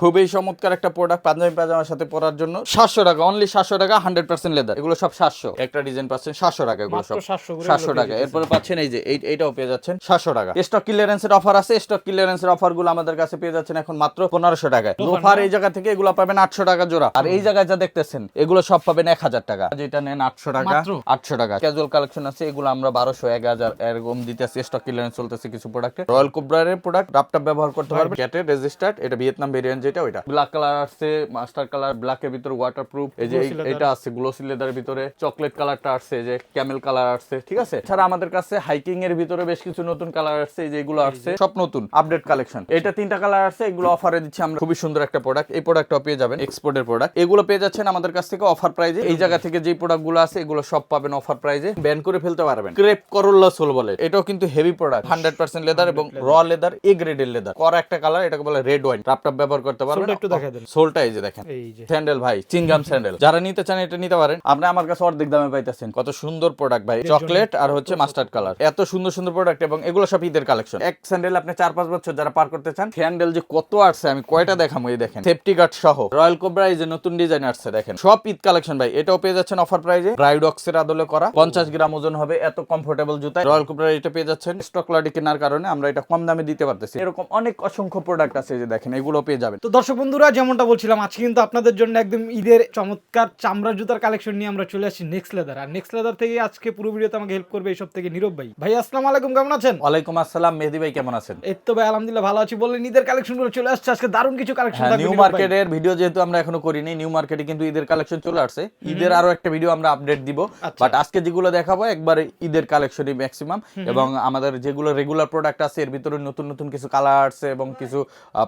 খুবই চমৎকার একটা প্রোডাক্ট পাঞ্জাবি পাজামার সাথে পরার জন্য। সাতশো টাকা অনলি সাতশো টাকা হান্ড্রেড পার্সেন্ট লেদার এগুলো সব সাতশো। একটা ডিজাইন পাচ্ছেন সাতশো টাকা এগুলো সব। 700 সাতশো টাকা। এরপরে পাচ্ছেন এই যে এইটাও পেয়ে যাচ্ছেন সাতশো টাকা। স্টক ক্লিয়ারেন্সের অফার আছে। স্টক ক্লিয়ারেন্সের অফারগুলো আমাদের কাছে পেয়ে যাচ্ছেন এখন মাত্র পনেরোশো টাকায়। লোফার এই জায়গা থেকে এগুলো পাবেন আটশো টাকা জোড়া। আর এই জায়গায় যা দেখতেছেন এগুলো সব পাবেন এক হাজার টাকা। যেটা নেন আটশো টাকা? আটশো টাকা। ক্যাজুয়াল কালেকশন আছে এগুলো আমরা বারোশো এক হাজার এরকম দিতেছি। স্টক ক্লিয়ারেন্স চলতেছে কিছু প্রোডাক্টে রয়্যাল কুবরারের প্রোডাক্ট রাপটাপ ব্যবহার করতে পারবে ক্যাটের রেজিস্টার্ড এটা ভিয়েতনাম ভেরিয়েন্ট যেটা ওইটা। ব্ল্যাক কালার আসছে মাস্টার কালার ব্ল্যাকের ভিতরে ওয়াটার প্রুফ এই যে। এটা আছে গ্লোসি লেদারের ভিতরে। চকলেট কালারটা আসছে এই যে ক্যামেল কালার আসছে ঠিক আছে? ছাড়া আমাদের কাছে হাইকিং এর ভিতরে বেশ কিছু নতুন কালার আসছে এই যে এগুলো আসছে। সব নতুন আপডেট কালেকশন এটা তিনটা কালার আসছে এগুলো অফারে দিচ্ছি আমরা। খুবই সুন্দর একটা প্রোডাক্ট এই প্রোডাক্টটাও পেয়ে যাবেন এক্সপোর্টের প্রোডাক্ট এগুলো পেয়ে যাচ্ছেন আমাদের কাছ থেকে অফার প্রাইজে এই জায়গা থেকে যে প্রোডাক্টগুলো আছে এগুলো সব পাবেন অফার প্রাইজে ব্যান করে ফেলতে পারবেন। ক্রেপ করোল্লা সোল বলে। এটাও কিন্তু heavy product hundred percent leather এবং র লেদার এ গ্রেডের লেদার কর একটা কালার এটাকে বলে রেড ওয়াইন রাপটাপ ব্যবহার করতে পারবেন। একটু দেখাই দেন। সোলটা এই যে দেখেন। এই যে। স্যান্ডেল ভাই চিনগাম স্যান্ডেল। যারা নিতে চান এটা নিতে পারেন। আপনি আমার কাছে অর্ধেক দামে পাইতেছেন। কত সুন্দর প্রোডাক্ট ভাই। চকলেট আর হচ্ছে মাস্টার্ড কালার এত সুন্দর সুন্দর প্রোডাক্ট এবং এগুলো সব ঈদের কালেকশন এক স্যান্ডেল আপনি চার পাঁচ বছর যারা পার করতে চান স্যান্ডেল যে কত আসছে আমি কয়টা দেখাবো এই দেখেন। সেফটি গার্ড সহ। রয়্যাল কোবরা এই যে নতুন ডিজাইন আসছে দেখেন। সব ঈদ কালেকশন ভাই। এটাও পেয়ে যাচ্ছেন অফার প্রাইজে ব্রাইডক্সের আদলে করা। পঞ্চাশ গ্রাম ওজন হবে এত কমফোর্টেবল জুতা রয়্যাল কোবরা এটা পেয়ে যাচ্ছেন। স্টক লটি কেনার কারণে আমরা এটা কম দামে দিতে পারতেছি। এরকম অনেক অসংখ্য প্রোডাক্ট আছে যে দেখেন এগুলো পেয়ে যাবেন। তো দর্শক বন্ধুরা যেমনটা বলছিলাম আজকে কিন্তু আপনাদের জন্য একদম ঈদের চমৎকার চামড়া জুতার কালেকশন নিয়ে আমরা চলে আসি নেক্সট লেদার আর নেক্সট লেদার থেকে আজকে পুরো ভিডিওতে আমাকে হেল্প করবে এইসব থেকে নীরব ভাই। ভাই আসসালামু আলাইকুম কেমন আছেন? ওয়ালাইকুম আসসালাম মেহেদি ভাই কেমন আছেন? এই তো ভাই আলহামদুলিল্লাহ ভালো আছি। বললেন ঈদের কালেকশনগুলো চলে আসছে আজকে দারুণ কিছু কালেকশন নিউ মার্কেটের ভিডিও যেহেতু আমরা এখনও করিনি নিউ মার্কেটে কিন্তু ঈদের কালেকশন চলে আসছে। ঈদের আরও একটা ভিডিও আমরা আপডেট দিব। আচ্ছা। বাট আজকে যেগুলো দেখাবো একবার ঈদের কালেকশনই ম্যাক্সিমাম এবং আমাদের যেগুলো রেগুলার প্রোডাক্ট আছে এর ভিতরে নতুন নতুন কিছু কালার আছে এবং কিছু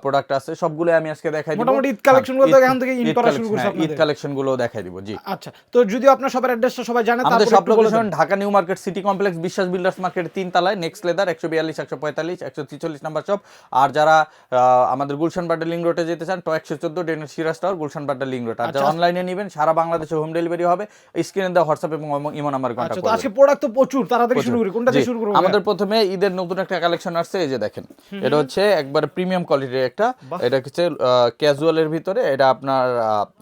প্রোডাক্ট আছে সবগুলো আমি আজকে দেখাই দিব। মোটামুটি ঈদ collection গুলো এখান থেকে in করা শুরু করছে ঈদ কালেকশনগুলো দেখাই দিব জি। আচ্ছা তো যদিও আপনার সবার অ্যাড্রেসটা সবাই জানে আমাদের সব location Dhaka New Market City Complex Biswas Builders Market তিন তলায় নেক্সট লেদার একশো বিয়াল্লিশ একশো পঁয়তাল্লিশ একশো ছিচল্লিশ নাম্বার শপ আর যারা আমাদের গুলশান বাড্ডা লিঙ্ক রোডে যেতে চান তো একশো চোদ্দ ডেনের Siraj Tower Gulshan Badda Link Road আর যারা আচ্ছা। অনলাইনে নেবেন সারা বাংলাদেশে হোম ডেলিভারি হবে। স্ক্রিনে দেওয়া হোয়াটসঅ্যাপ এবং ইমো নাম্বার আচ্ছা কন্ট্যাক্ট আজকে প্রোডাক্ট তো প্রচুর তাড়াতাড়ি শুরু করি। কোনটা দিয়ে শুরু করব আমাদের প্রথমে ঈদের নতুন একটা কালেকশন আসছে এই যে দেখেন। এটা হচ্ছে একবার প্রিমিয়াম কোয়ালিটির একটা। এটা হচ্ছে ক্যাজুয়ালের ভিতরে এটা আপনার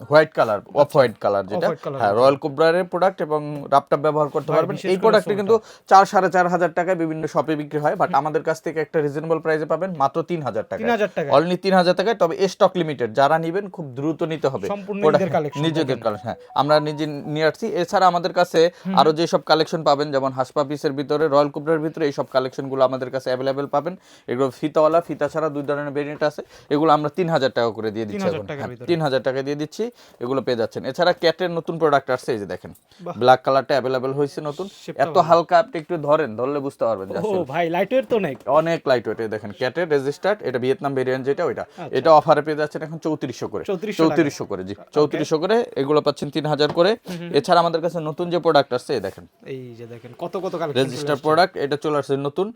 white colour off white colour যেটা হ্যাঁ রয়্যাল কুবরারের প্রোডাক্ট এবং রাপটাপ ব্যবহার করতে পারবেন। এই প্রোডাক্টে কিন্তু চার সাড়ে চার হাজার টাকায় বিভিন্ন শপে বিক্রি হয় বাট আমাদের কাছ থেকে একটা রিজনেবল প্রাইসে পাবেন মাত্র তিন হাজার টাকা 3000 টাকায়। অনলি তিন হাজার টাকায় তবে স্টক লিমিটেড যারা নিবেন খুব দ্রুত নিতে হবে। নিজেদের কালেকশন হ্যাঁ আমরা নিজে নিয়ে আসছি। এছাড়া আমাদের কাছে আরও যে সব কালেকশন পাবেন যেমন হাসপা পিসের ভিতরে রয়্যাল কুবরার ভিতরে এই সব কালেকশনগুলো আমাদের কাছে অ্যাভেলেবেল পাবেন। এগুলো ফিতাওয়ালা ফিতা ছাড়া দুই ধরনের ভেরিয়েন্ট আছে। এগুলো আমরা তিন হাজার টাকা করে দিয়ে দিচ্ছি 3000 এখন টাকার হ্যাঁ, ভিতরে। তিন হাজার টাকা দিয়ে দিচ্ছি এগুলো পেয়ে যাচ্ছেন। এছাড়া ক্যাটের নতুন প্রোডাক্ট আসছে এই যে দেখেন ব্ল্যাক কালারটা অ্যাভেলেবেল হয়েছে নতুন। এত হালকা আপনি একটু ধরেন ধরলে বুঝতে পারবেন ও ভাই লাইটের তো নেই অনেক লাইট ওয়েট দেখেন ক্যাটের রেজিস্টার্ড এটা ভিয়েতনাম ভেরিয়েন্ট যেটা ওইটা। আচ্ছা। এটা অফারে পেয়ে যাচ্ছেন এখন চৌত্রিশশো করে। চৌত্রিশশো করে জি চৌত্রিশশো করে এগুলো পাচ্ছেন তিন হাজার করে এছাড়া আমাদের কাছে নতুন যে প্রোডাক্ট আসছে এই দেখেন। এই যে দেখেন কত কত রেজিস্টার প্রোডাক্ট এটা চলে আসছে নতুন।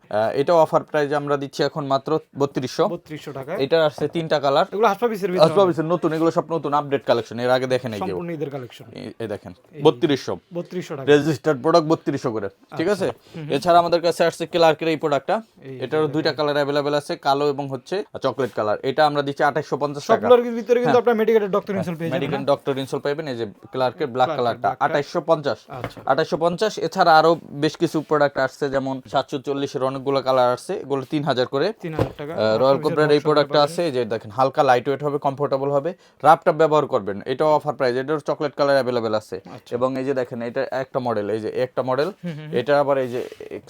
এটা অফার প্রাইস আমরা দিচ্ছি এখন মাত্র বত্রিশশো। বত্রিশশো টাকা। এটা আসছে তিনটা কালার এগুলো হাসপা পিসের ভিতরে আসবাবিসের নতুন এগুলো সব নতুন আপডেট কালেকশন এর আগে দেখেন এই সম্পূর্ণ ঈদের কালেকশন এই- দেখেন বত্রিশশো। বত্রিশশো টাকা। রেজিস্টার্ড প্রোডাক্ট বত্রিশশো করে ঠিক আছে? এছাড়া আমাদের কাছে আসছে ক্লার্কের এই প্রোডাক্টটা এটারও দুইটা কালার অ্যাভেলেবেল আছে কালো এবং হচ্ছে চকলেট কালার এটা আমরা দিচ্ছি আঠাইশো পঞ্চাশ টাকা। সবগুলোর ভিতরে কিন্তু আপনার মেডিকেটের ডক্টর ইনসল পেয়ে যাবেন মেডিকেল ডক্টর ইনসল পাইবেন এই যে ক্লার্কের ব্ল্যাক কালারটা আঠাইশো পঞ্চাশ। আচ্ছা। আঠাইশো পঞ্চাশ এছাড়া আরও বেশ কিছু প্রোডাক্ট আসছে যেমন সাতশো চল্লিশের অনেকগুলো কালার আসছে এগুলো তিন হাজার করে। তিন হাজার টাকা। রয়্যাল কোবরার এই প্রোডাক্টটা আছে যে দেখেন হালকা লাইট ওয়েট হবে কমফোর্টেবল হবে। রাপটাপ ব্যবহার করবেন এটাও অফার প্রাইস এটার চকলেট কালার অ্যাভেলেবেল আছে। আচ্ছা। এবং এই যে দেখেন এটা একটা মডেল এই যে একটা মডেল এটা আবার এই যে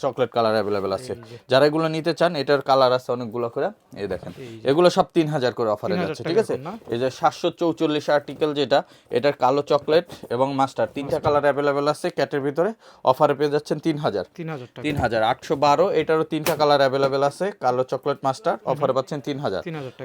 চকলেট কালার অ্যাভেলেবেল আছে। যারা এগুলো নিতে চান এটার কালার আছে অনেকগুলো করে এই দেখেন। এগুলো সব তিন হাজার করে অফারে যাচ্ছে ঠিক আছে? এই যে সাতশো চৌচল্লিশ আর্টিকেল যেটা এটার কালো চকলেট এবং মাস্টার তিনটা কালার অ্যাভেলেবেল আছে ক্যাটের ভিতরে অফারে পেয়ে যাচ্ছেন তিন হাজার। তিন হাজার আটশো বারো এটারও তিনটা কালার অ্যাভেলেবেল আছে কালো চকলেট মাস্টার অফারে পাচ্ছেন তিন হাজার।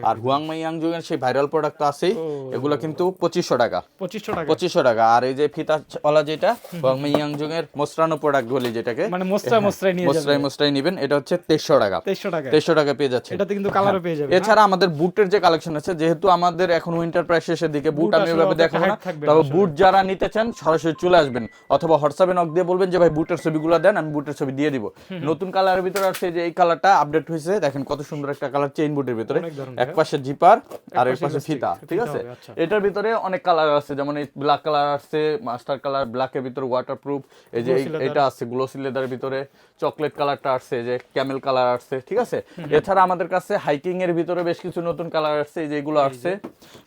আর হুয়াংমাই এর সেই ভাইরাল প্রোডাক্ট তো আছেই এগুলো কিন্তু পঁচিশশো টাকা। পঁচিশশো টাকা। পঁচিশশো টাকা। আর এই যে ফিতাওয়ালা যেটা হুয়াংমাই ইয়াংজুং এর মোসরানো প্রোডাক্ট বলি যেটাকে মানে মোস্তা মোস্তায় নিয়ে মোসরাই মোসরাই নিবেন এটা হচ্ছে তেইশশো টাকা। তেইশশো টাকা। তেইশশো টাকা পেয়ে যাচ্ছে এটাতে কিন্তু কালারও পেয়ে যাবে এছাড়া আমাদের বুটের যে কালেকশন আছে যেহেতু আমাদের এখন উইন্টার প্রায় শেষের দিকে বুট আমি ওইভাবে দেখাবো না তবে বুট যারা নিতে চান সরাসরি চলে আসবেন। অথবা হোয়াটসঅ্যাপে নক দিয়ে বলবেন যে ভাই বুটের ছবিগুলো দেন আমি বুটের ছবি দিয়ে দিব। নতুন কালারের ভিতরে আসছে যে এই কালারটা আপডেট হয়েছে। দেখেন কত সুন্দর একটা কালার চেইন বুটের ভিতরে। এক পাশে জিপার আর এর পাশে ফিতা ঠিক আছে আচ্ছা। এটার ভিতরে অনেক কালার আছে যেমন এই ব্ল্যাক কালার আছে মাস্টার কালার ব্ল্যাকের ভিতরে ওয়াটারপ্রুফ এই যে। এটা আছে গ্লোসি লেদারের ভিতরে চকলেট কালারটা আসছে যে ক্যামেল কালার আসছে ঠিক আছে? এছাড়া আমাদের কাছে হাইকিং এর ভিতরে বেশ কিছু নতুন কালার আসছে এই যে এগুলো আসছে।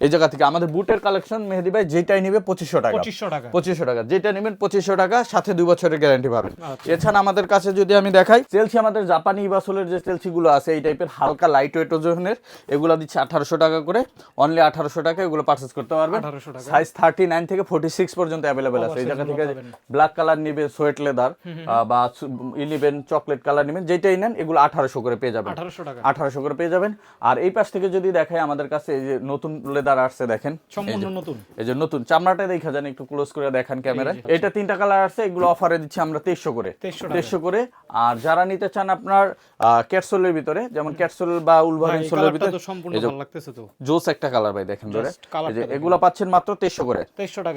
এই জায়গা থেকে আমাদের বুটের কালেকশন মেহেদি ভাই যেটাই নিবে পঁচিশশো টাকা। পঁচিশশো টাকা। পঁচিশশো টাকা। যেটা নেবেন পঁচিশশো টাকা সাথে দুই বছরের গ্যারান্টি পাবেন। আচ্ছা। এছাড়া আমাদের কাছে যদি আমি দেখাই চেলসি আমাদের জাপানি ইবাসলের যে চেলসি গুলো আছে এই টাইপের হালকা লাইট ওয়েট ওজনের এগুলো দিচ্ছে আঠারোশো টাকা করে। অনলি আঠারোশো টাকা এগুলো পারচেস করতে পারবেন। সাইজ থার্টি নাইন থেকে ফোর্টি সিক্স পর্যন্ত অ্যাভেলেবেল আছে। এই জায়গা থেকে ব্ল্যাক কালার নিবে সোয়েট লেদার বা ই নিবেন চকলেট কালার নিবেন যেটাই নেন এগুলো আঠারোশো করে পেয়ে যাবেন। আঠারোশো টাকা। আঠারোশো করে পেয়ে যাবেন। আর এই পাশ থেকে যদি দেখাই আমাদের কাছে এই যে নতুন লেদার আসছে দেখেন। নতুন। এই যে নতুন। চামড়াটা দেখা যান একটু ক্লোজ করে দেখান ক্যামেরায়। এটা তিনটা কালার আছে এগুলো অফারে দিচ্ছি আমরা তেইশশো করে। 2300 তেইশশো করে। আর যারা নিতে চান আপনার ক্যাটসোলের ভিতরে যেমন ক্যাটসোল বা উলভারিন সোলের ভিতরে জোস একটা কালার ভাই দেখেন ধরে। এগুলো পাচ্ছেন মাত্র তেইশশো করে।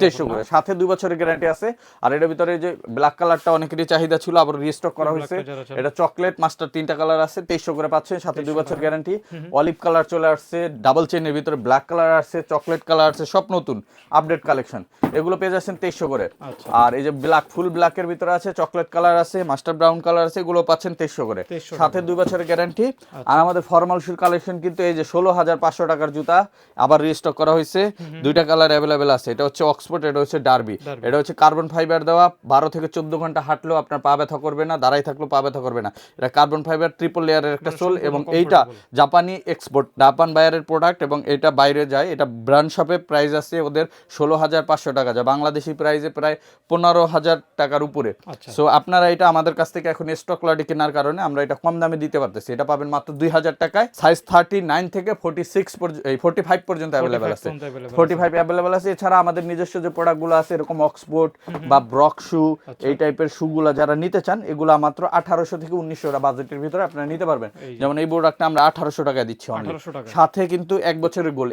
তেইশশো করে। সাথে দুই বছরের গ্যারান্টি আছে। আর এটার ভিতরে যে ব্ল্যাক কালারটা অনেকেরই চাহিদা ছিল আবার রিস্টক করা হয়েছে। এটা চকলেট মাস্টার তিনটা কালার আছে তেইশশো করে পাচ্ছেন সাথে দুই বছর গ্যারান্টি অলিভ কালার চলে আসছে ডাবল চেনের ভিতরে ব্ল্যাক কালার আসছে চকলেট কালার আছে সব নতুন আপডেট কালেকশন এগুলো পেয়ে যাচ্ছেন তেইশশো করে। আচ্ছা। আর এই যে ব্ল্যাক ফুল ব্ল্যাকের ভিতরে আছে চকলেট কালার আছে মাস্টার ব্রাউন কালার আছে এগুলো পাচ্ছেন তেইশশো করে। সাথে দুই বছরের গ্যারান্টি আচ্ছা। আর আমাদের ফর্মাল শুর কালেকশন কিন্তু এই যে ষোলো হাজার পাঁচশো টাকার জুতা আবার রিস্টক করা হয়েছে। দুইটা কালার অ্যাভেলেবেল আছে। এটা হচ্ছে অক্সফোর্ড এটা হচ্ছে ডার্বি এটা হচ্ছে কার্বন ফাইবার দেওয়া। বারো থেকে চোদ্দ ঘণ্টা হাঁটলেও আপনার পা ব্যথা করবে না দাঁড়াই থাকলেও পা ব্যথা করবে না। এটা কার্বন ফাইবার ট্রিপল লেয়ারের একটা সোল এবং এইটা জাপানি এক্সপোর্ট জাপান বায়ারের প্রোডাক্ট এবং এটা বাইরে যায়। এটা ব্র্যান্ড শপে প্রাইস আছে ওদের ষোলো হাজার পাঁচশো টাকা যা বাংলাদেশি প্রাইসে প্রায় পনেরো হাজার টাকার উপরে। আচ্ছা। সো আপনারা এটা আমাদের কাছ থেকে এখন স্টক লটে কেনার কারণে আমরা এটা কম দামে দিতে পারতেছি। এটা পাবেন মাত্র দুই হাজার টাকায়। সাইজ থার্টি নাইন থেকে ফোর্টি সিক্স এই ফোর্টি ফাইভ পর্যন্ত অ্যাভেলেবেল আছে। ফোর্টি ফাইভ অ্যাভেলেবেল আছে। এছাড়া আমাদের নিজস্ব যে প্রোডাক্টগুলো আছে এরকম অক্সফোর্ড বা ব্রক শু আচ্ছা। এই টাইপের শুগুলো যারা নিতে চান এগুলা মাত্র আঠারোশো থেকে উনিশশো টাকা বাজেটের ভিতরে আপনারা নিতে পারবেন। যেমন এই প্রোডাক্টটা আমরা আঠারোশো টাকায় দিচ্ছি only। 1800 টাকা। সাথে কিন্তু এক বছরের গোল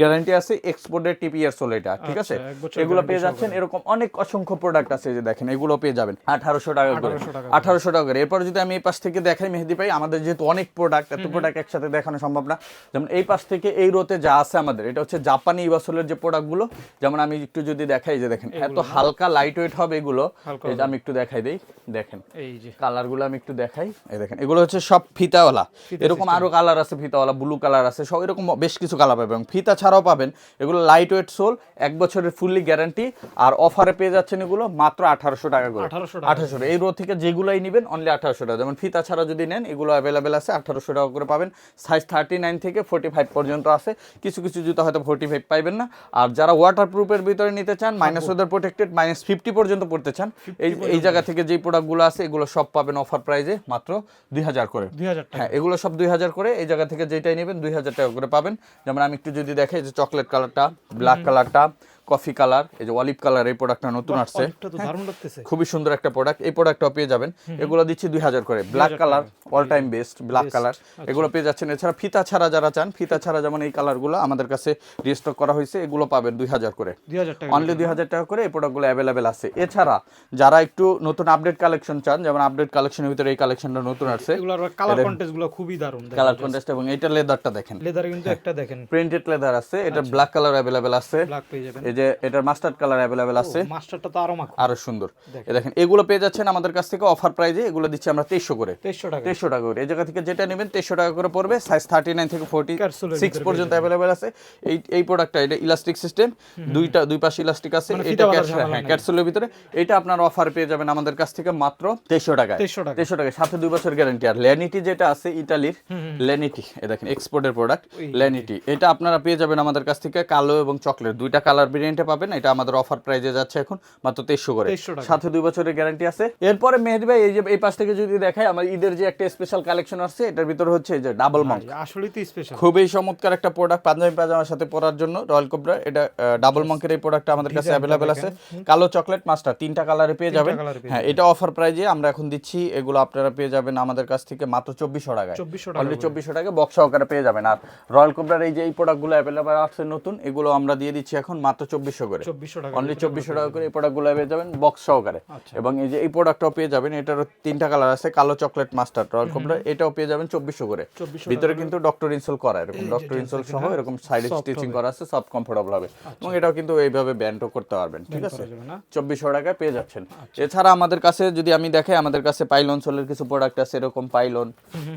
গ্যারান্টি আছে এক্সপোর্টের টিপিএর সোল এটা ঠিক আছে? আচ্ছা, বছরের এগুলো পেয়ে যাচ্ছেন এরকম অনেক অসংখ্য প্রোডাক্ট আছে যে দেখেন এগুলো পেয়ে যাবেন। আঠারোশো টাকা করে। আঠারোশো টাকা করে। এরপর যদি আমি এই পাশ থেকে দেখাই মেহেদি পাই আমাদের যেহেতু অনেক প্রোডাক্ট এত প্রোডাক্ট একসাথে দেখানো সম্ভব না। যেমন এই পাশ থেকে এই রোতে যা আছে আমাদের এটা হচ্ছে জাপানি ইবাসলের যে প্রোডাক্টগুলো যেমন আমি একটু যদি দেখাই যে দেখেন এত হালকা লাইট ওয়েট হবে এগুলো। আমি একটু দেখাই দিই দেখেন। এই যে। কালারগুলো আমি একটু দেখাই। এই দেখেন এগুলো হচ্ছে সব ফিতাওয়ালা। এরকম আরও কালার আছে ফিতাওয়ালা ব্লু কালার আছে সব এরকম বেশ কিছু কালার পাবেন। ফিতা ছাড়াও পাবেন এগুলো লাইট ওয়েট সোল এক বছরের ফুললি গ্যারান্টি আর অফারে পেয়ে যাচ্ছেন এগুলো মাত্র আঠারোশো টাকা করে। 1800 টাকা। আঠারোশো এই রো থেকে যেগুলাই নেবেন অনলি আঠারোশো টাকা। যেমন ফিতা ছাড়া যদি নেন এগুলো অ্যাভেলেবেল আছে আঠারোশো টাকা করে পাবেন। সাইজ থার্টি নাইন থেকে ফোর্টি ফাইভ পর্যন্ত আছে। কিছু কিছু জুতো হয়তো ফোর্টি ফাইভ পাইবেন না। আর যারা ওয়াটার প্রুফের ভিতরে নিতে চান মাইনাস ওদের প্রোটেক্টেড মাইনাস ফিফটি পর্যন্ত পড়তে চান এই এই জায়গা থেকে যেই প্রোডাক্টগুলো আছে এগুলো সব পাবেন অফার প্রাইজে মাত্র দুই হাজার করে। দুই হাজার হ্যাঁ এগুলো সব দুই হাজার করে এই জায়গা থেকে যেটাই নেবেন দুই হাজার টাকা করে পাবেন। যেমন আমি একটু যদি দেখে যে চকলেট কালারটা ব্ল্যাক কালারটা কফি কালার এই যে অলিভ কালার এই প্রোডাক্টটা নতুন আসছে। লাগতেছে। খুবই সুন্দর একটা প্রোডাক্ট এই প্রোডাক্টটাও পেয়ে যাবেন। এগুলো দিচ্ছি দুই হাজার করে। Black colour all time best black colour এগুলো পেয়ে যাচ্ছেন। এছাড়া ফিতা ছাড়া যারা চান ফিতা ছাড়া যেমন এই কালারগুলো আমাদের কাছে রিস্টক করা হয়েছে এগুলো পাবেন দুই হাজার করে। অনলি দুই হাজার টাকা করে এই প্রোডাক্টগুলো অ্যাভেলেবেল আছে। এছাড়া যারা একটু নতুন আপডেট কালেকশন চান যেমন আপডেট কালেকশনের ভিতরে এই কালেকশনটা নতুন আসছে কালার কন্টেস্টগুলো খুবই দারুণ কালার কন্টেস্ট এবং এটা লেদারটা দেখেন। লেদার কিন্তু একটা দেখেন। প্রিন্টেড লেদার আছে এটা ব্ল্যাক কালার অ্যাভেলেবেল আছে। ব্ল্যাক পেয়ে যাবেন। এই যে এটার মাস্টার্ড কালার অ্যাভেলেবেল আছে। মাস্টারটা তো আরও মাখো। আরও সুন্দর। দেখেন। এগুলো পেয়ে যাচ্ছেন আমাদের কাছ থেকে অফার প্রাইজে এগুলো দিচ্ছি আমরা তেইশশো করে। তেইশশো টাকা তেইশশো টাকা করে। এই জায়গা থেকে যেটা নেবেন তেইশশো টাকা করে পড়বে। সাইজ থার্টি নাইন থেকে ফোর্টি Capsule এর সিক্স ভিতরে পর্যন্ত অ্যাভেলেবেল আছে। এই এই প্রোডাক্টটা এটা ইলাস্টিক সিস্টেম দুইটা দুই পাশে ইলাস্টিক আছে। মানে এটা ক্যাপসুল হ্যাঁ ক্যাপসুলের ভিতরে। এটা আপনার অফার পেয়ে যাবেন আমাদের কাছ থেকে মাত্র তেইশশো টাকায়। তেইশশো টাকা। তেইশশো টাকা সাথে দুই বছর গ্যারান্টি আর লেনিটি যেটা আছে ইটালির লেনিটি এ দেখেন এক্সপোর্টের প্রোডাক্ট লেনিটি এটা আপনারা পেয়ে যাবেন আমাদের কাছ থেকে কালো এবং চকলেট দুইটা কালার ভেরিয়েন্টে পাবেন। এটা আমাদের অফার প্রাইজে যাচ্ছে এখন মাত্র তেইশশো করে। সাথে দুই বছরের গ্যারান্টি আছে। এরপরে মেহেদি ভাই এই যে এই পাশ থেকে যদি দেখাই আমার ঈদের যে একটা স্পেশাল কালেকশন আসছে এটার ভিতরে হচ্ছে এই যে ডাবল মাউন্ট আসলেই তো স্পেশাল খুবই চমৎকার একটা প্রোডাক্ট পাঞ্জাবি পাজামার সাথে পরার জন্য রয়্যাল কোবরা এটা ডাবল মঙ্কের এই প্রোডাক্টটা আমাদের কাছে অ্যাভেলেবেল আছে। কালো চকলেট মাস্টার তিনটা কালারে পেয়ে যাবেন। হ্যাঁ এটা অফার প্রাইজে আমরা এখন দিচ্ছি এগুলো আপনারা পেয়ে যাবেন আমাদের কাছ থেকে মাত্র চব্বিশশো টাকায়। 2400 টাকা অলরেডি চব্বিশশো টাকা বক্স সহকারে পেয়ে যাবেন। আর রয়্যাল কোবরার এই যে এই প্রোডাক্টগুলো অ্যাভেলেবেল আছে নতুন এগুলো আমরা দিয়ে দিচ্ছি এখন মাত্র চব্বিশশো করে। টাকা অনলি চব্বিশশো টাকা করে এই প্রোডাক্টগুলো পেয়ে যাবেন বক্স সহকারে। আচ্ছা। এবং এই যে এই প্রোডাক্টটাও পেয়ে যাবেন এটারও তিনটা কালার আছে কালো চকলেট কমলা এটাও পেয়ে যাবেন চব্বিশশো করে। ভিতরে কিন্তু ডক্টর ইনসোল করা এরকম ডক্টর ইনসোল সহ এরকম সাইড স্টিচিং করা আছে সব কমফোর্টেবল হবে। এবং এটাও কিন্তু এইভাবে ব্যান্ডও করতে পারবেন ঠিক আছে? চব্বিশশো টাকায় পেয়ে যাচ্ছেন। এছাড়া আমাদের কাছে যদি আমি দেখাই আমাদের কাছে পাইলন সোলের কিছু প্রোডাক্ট আছে এরকম পাইলন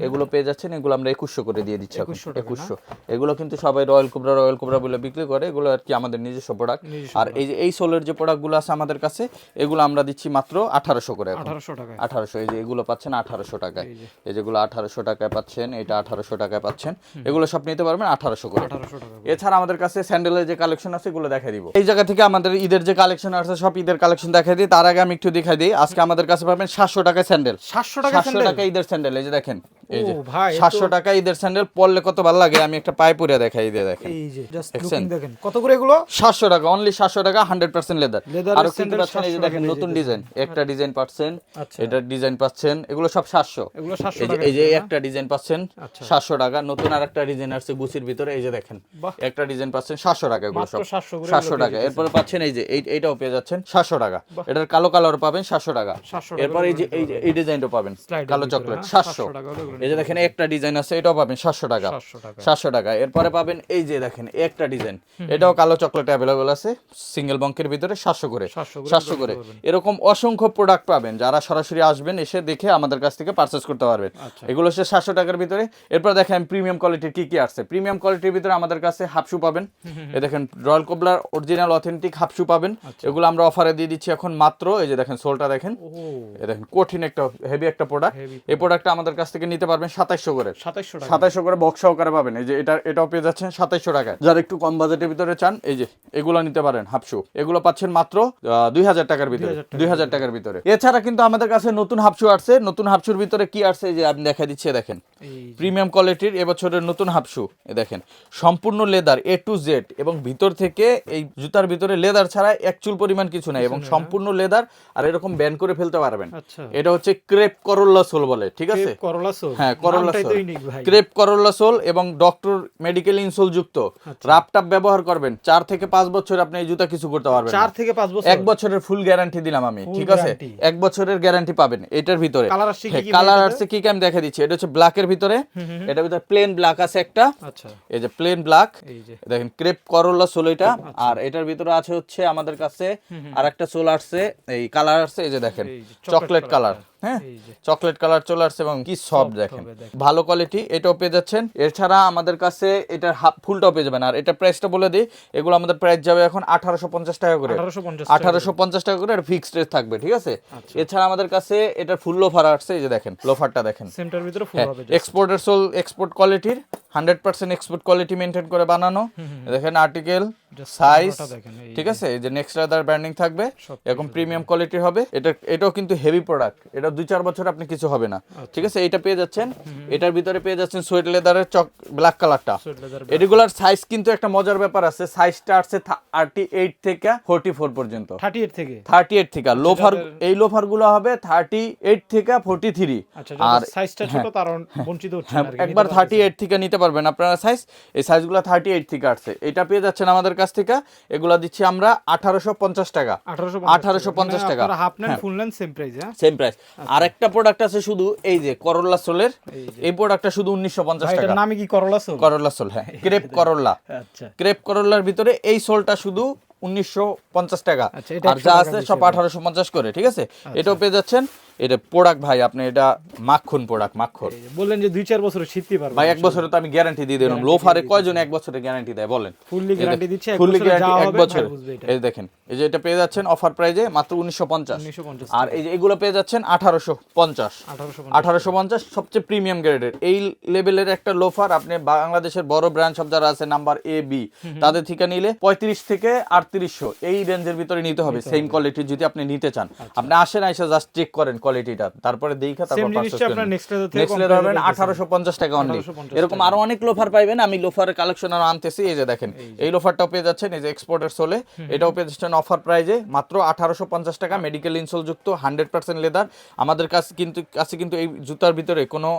এগুলো পেয়ে যাচ্ছেন এগুলো আমরা একুশশো করে দিয়ে দিচ্ছি এখন। 2100 টাকা না? একুশশো। এগুলো কিন্তু সবাই রয়্যাল কোবরা রয়্যাল কোবরা বলে বিক্রি করে এগুলো আর কি আমাদের নিজস্ব প্রোডাক্ট আর এই যে এই সোলের যে প্রোডাক্টগুলো আছে আমাদের কাছে এগুলো আমরা দিচ্ছি মাত্র আঠারোশো করে আঠারোশো টাকায়। আঠারোশো এই যে এগুলো পাচ্ছেন আঠারোশো টাকায়। এই যেগুলো আঠারোশো টাকায় পাচ্ছেন এটা আঠারোশো টাকায় পাচ্ছেন। এগুলো সব নিতে পারবেন আঠারোশো করে। টাকা এছাড়া আমাদের কাছে স্যান্ডেলের যে কালেকশন আছে এগুলো দেখাই দিব। এই জায়গা থেকে আমাদের ঈদের যে কালেকশন আছে সব ঈদের কালেকশন দেখাই দিই। তার আগে আমি একটু দেখাই দিই। আজকে আমাদের কাছে পাবেন সাতশো টাকায় স্যান্ডেল সাতশো টাকা সাতশো টাকা ঈদের স্যান্ডেল এই যে দেখেন। এই যে সাতশো টাকা ঈদের স্যান্ডেল পরলে কত ভালো লাগে আমি একটা পায়ে পুরে দেখাই দিয়ে দেখেন। কত করে এগুলো? সাতশো টাকা অনলি সাতশো টাকা হান্ড্রেড পার্সেন্ট লেদার আরও কিন্তু পাচ্ছেন এই যে দেখেন নতুন ডিজাইন একটা ডিজাইন পাচ্ছেন আচ্ছা। এটার ডিজাইন পাচ্ছেন এগুলো সব সাতশো। এই যে একটা ডিজাইন পাচ্ছেন আচ্ছা। সাতশো টাকা নতুন আর একটা ডিজাইন আসছে গুছির ভিতরে এই যে দেখেন একটা ডিজাইন পাচ্ছেন সাতশো টাকা এগুলো সব। সাতশো টাকা এরপরে পাচ্ছেন এই যে এইটাও পেয়ে যাচ্ছেন সাতশো টাকা। এটার কালো কালার পাবেন সাতশো টাকা। 700 টাকা এরপর এই যে এই ডিজাইনটা পাবেন কালো চকলেট হ্যাঁ? সাতশো। 700 টাকা হলে এগুলো এই যে দেখেন একটা ডিজাইন আছে এটাও পাবেন সাতশো টাকা। সাতশো টাকা। এরপরে পাবেন এই যে দেখেন একটা ডিজাইন এটাও কালো চকলেট অ্যাভেলেবল আছে সিঙ্গেল বঙ্কের ভিতরে সাতশো করে। সাতশো করে এরকম অসংখ্য প্রোডাক্ট পাবেন। যারা সরাসরি আসবেন এসে দেখে আমাদের কাছ থেকে পারচেস করতে পারবেন। আচ্ছা। এগুলো হচ্ছে সাতশো টাকার ভিতরে। এরপর দেখেন প্রিমিয়াম কোয়ালিটির কি কি আসছে। প্রিমিয়াম কোয়ালিটির ভিতরে আমাদের কাছে হাফশু পাবেন। এ দেখেন রয়্যাল কোবলার অরিজিনাল অথেন্টিক হাফশু পাবেন। আচ্ছা। এগুলো আমরা অফারে দিয়ে দিচ্ছি এখন মাত্র। এই যে দেখেন সোলটা দেখেন। এ দেখেন কঠিন একটা হেভি একটা প্রোডাক্ট এই প্রোডাক্টটা আমাদের কাছ থেকে নিতে পারবেন সাতাইশশো করে। সাতাইশশো করে বক্স সহকারে পাবেন। এই যে এটা এটাও পেয়ে যাচ্ছেন সাতাইশশো টাকায়। যারা একটু কম বাজেটের ভিতরে চান এই যে এগুলো নিতে পারেন হাফশু। এগুলো পাচ্ছেন মাত্র দুই হাজার টাকার ভিতরে। দুই হাজার টাকার ভিতরে। এছাড়া কিন্তু আমাদের কাছে নতুন হাফশু আসছে। নতুন হাফশুর ভিতরে কি আসছে? যে আপনি দেখা দিচ্ছে দেখেন। প্রিমিয়াম কোয়ালিটির এবছরের নতুন হাফশু দেখেন। সম্পূর্ণ লেদার এ টু জেড এবং ভিতর থেকে এই জুতার ভিতরে লেদার ছাড়া এক চুল পরিমাণ কিছু নাই এবং সম্পূর্ণ লেদার আর এরকম ব্যান্ড করে ফেলতে পারবেন। আচ্ছা। এটা হচ্ছে ক্রেপ করোল্লা সোল বলে ঠিক আছে? হ্যাঁ করোলা নামটাই তো সোল ক্রেপ করোলা সোল এবং ডক্টর মেডিকেল ইনসোল যুক্ত। আচ্ছা। রাপটাপ ব্যবহার করবেন চার থেকে পাঁচ বছর আপনি এই জুতা কিছু করতে পারবেন চার থেকে পাঁচ বছর। এক বছরের ফুল গ্যারান্টি দিলাম আমি ঠিক আছে? এক বছরের গ্যারান্টি পাবেন এটার ভিতরে। কালার আসছে কি কি আমি দেখা দিচ্ছি। এটা হচ্ছে ব্ল্যাকের ভিতরে। এটার ভিতরে প্লেন ব্ল্যাক আছে একটা। আচ্ছা। এই যে প্লেন ব্ল্যাক দেখেন ক্রেপ করোলা সোল এটা। আচ্ছা। আর এটার ভিতরে আছে হচ্ছে আমাদের কাছে আর একটা সোল আসছে এই কালার আসছে এই যে দেখেন চকলেট কালার। হ্যাঁ? চকলেট কালার চলে আসছে এবং কি সব দেখেন। ভালো কোয়ালিটি এটাও পেয়ে যাচ্ছেন। এছাড়া আমাদের কাছে এটার হাফ ফুলটাও পেয়ে যাবেন। আর এটা প্রাইসটা বলে দিই এগুলো আমাদের প্রাইস যাবে এখন আঠারোশো পঞ্চাশ টাকা করে। আঠারোশো পঞ্চাশ টাকা করে। ফিক্সড রেট থাকবে ঠিক আছে? আচ্ছা। এছাড়া আমাদের কাছে এটার ফুল লোফার আসছে এই যে দেখেন লোফারটা দেখেন। সেমটার ভিতরে ফুল হবে এক্সপোর্টের সোল এক্সপোর্ট কোয়ালিটির hundred percent export quality maintain করে বানানো। দেখেন আর্টিকেল সাইজ ঠিক আছে? এই যে নেক্সট লেদার ব্র্যান্ডিং থাকবে এরকম প্রিমিয়াম কোয়ালিটির হবে। এটা এটাও কিন্তু হেভি প্রোডাক্ট এটা দুই চার বছর আপনি কিছু হবে না। আচ্ছা। ঠিক আছে? এটা পেয়ে যাচ্ছেন। এটার ভিতরে পেয়ে যাচ্ছেন সোয়েট লেদারের চক ব্ল্যাক কালারটা এগুলার সাইজ কিন্তু একটা মজার ব্যাপার আছে। সাইজটা আসছে থার্টি এইট থেকে ফোর্টি ফোর পর্যন্ত থার্টি এইট থেকে। থার্টি এইট থেকে লোফার এই লোফারগুলো হবে থার্টি এইট থেকে ফোর্টি থ্রি আচ্ছা আর সাইজটা ছোট তার বঞ্চিত হচ্ছে হ্যাঁ একবার থার্টি এইট থেকে নিতে পারবেন আপনারা সাইজ এই সাইজগুলো থার্টি এইট থেকে আসছে। এটা পেয়ে যাচ্ছেন আমাদের কাছ থেকে। এগুলা দিচ্ছি আমরা আঠারোশো পঞ্চাশ টাকা। আঠারোশো আঠারোশো পঞ্চাশ টাকা। হাফ নেন ফুল নেন সেম প্রাইস হ্যাঁ? সেম প্রাইস আর একটা প্রোডাক্ট আছে শুধু এই যে করল্লা সোলের। এই। প্রোডাক্টটা শুধু উনিশশো পঞ্চাশ টাকা। নামে কি করলা সোল? করল্লা সোল হ্যাঁ। ক্রেপ করল্লা আচ্ছা। ক্রেপ করল্লার ভিতরে এই সোলটা শুধু উনিশশো পঞ্চাশ টাকা। আচ্ছা, আর যা আছে সব আঠারোশো পঞ্চাশ করে ঠিক আছে? এটাও পেয়ে যাচ্ছেন এটা প্রোডাক্ট ভাই আপনি এটা মাখন প্রোডাক্ট মাখন। বললেন যে দুই চার বছর শিখতে পারবে ভাই এক বছরে তো আমি গ্যারান্টি দিয়ে দিলাম। লোফারে কয়জন এক বছরের গ্যারান্টি দেয় বলেন? ফুললি গ্যারান্টি দিচ্ছে ফুললি বছরে গ্যারান্টি এক বছর। এই দেখেন এই যে এটা পেয়ে যাচ্ছেন অফার প্রাইজে মাত্র উনিশশো পঞ্চাশ। 1950 আর এই যে এগুলো পেয়ে যাচ্ছেন আঠারোশো পঞ্চাশ। আঠারোশো আঠারোশো পঞ্চাশ সবচেয়ে প্রিমিয়াম গ্রেডের এই লেভেলের একটা লোফার আপনি বাংলাদেশের বড় ব্র্যান্ড সব যারা আছে নাম্বার এ বি তাদের থেকে নিলে পঁয়ত্রিশ থেকে আটত্রিশশো। এই রেঞ্জের ভিতরে নিতে হবে। সেম কোয়ালিটি যদি আপনি নিতে চান। আপনি আসেন এসে জাস্ট চেক করেন। কোয়ালিটিটা তারপরে দেইখা তারপর এরকম আরও অনেক লোফার পাইবেন আমি লোফারের কালেকশন আর আনতেছি এই যে দেখেন এই লোফারটাও পেয়ে যাচ্ছেন এই যে এক্সপোর্টের সোলে এটাও পেয়ে যাচ্ছেন অফার প্রাইজে মাত্র 1850 টাকা মেডিকেল ইনসোল যুক্ত 100% লেদার আমাদের কাছে কিন্তু কাছে কিন্তু এই জুতার ভিতরে কোনো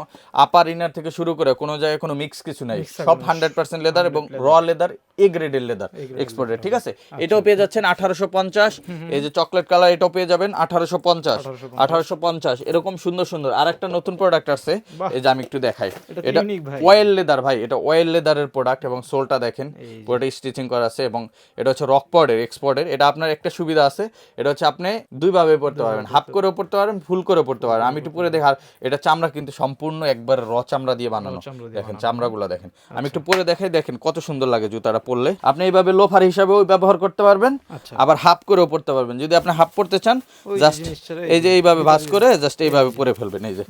আপার ইনার থেকে শুরু করে কোনো জায়গায় কোনো মিক্স কিছু নাই। সব 100% লেদার এবং র লেদার এ গ্রেডের লেদার এক্সপোর্টের ঠিক আছে? এটাও পেয়ে যাচ্ছেন 1850 এই যে চকলেট কালার এটাও পেয়ে যাবেন 1850 1850 পঞ্চাশ এরকম সুন্দর সুন্দর। আর একটা নতুন প্রোডাক্ট আছে এই যে আমি একটু দেখাই। এটা ওয়েল লেদার ভাই। এটা ওয়েল লেদারের প্রোডাক্ট এবং সোলটা দেখেন পুরোটা স্টিচিং করা আছে এবং এটা হচ্ছে এক্সপোর্টের এটা আপনার একটা সুবিধা আছে এটা হচ্ছে আপনি দুইভাবে পড়তে পারবেন। হাফ করেও পড়তে ফুল করে পড়তে আমি একটু পরে দেখার এটা চামড়া কিন্তু সম্পূর্ণ একবার র চামড়া দিয়ে বানানো। দেখেন চামড়াগুলো দেখেন। আমি একটু পরে দেখাই দেখেন কত সুন্দর লাগে জুতাটা পরলে। আপনি এইভাবে লোফার হিসাবেও ব্যবহার করতে পারবেন আবার হাফ করেও পড়তে পারবেন। যদি আপনি হাফ পড়তে চান জাস্ট এই যে এইভাবে ভাস করে জাস্ট এইভাবে পরে ফেলবেন এই যে।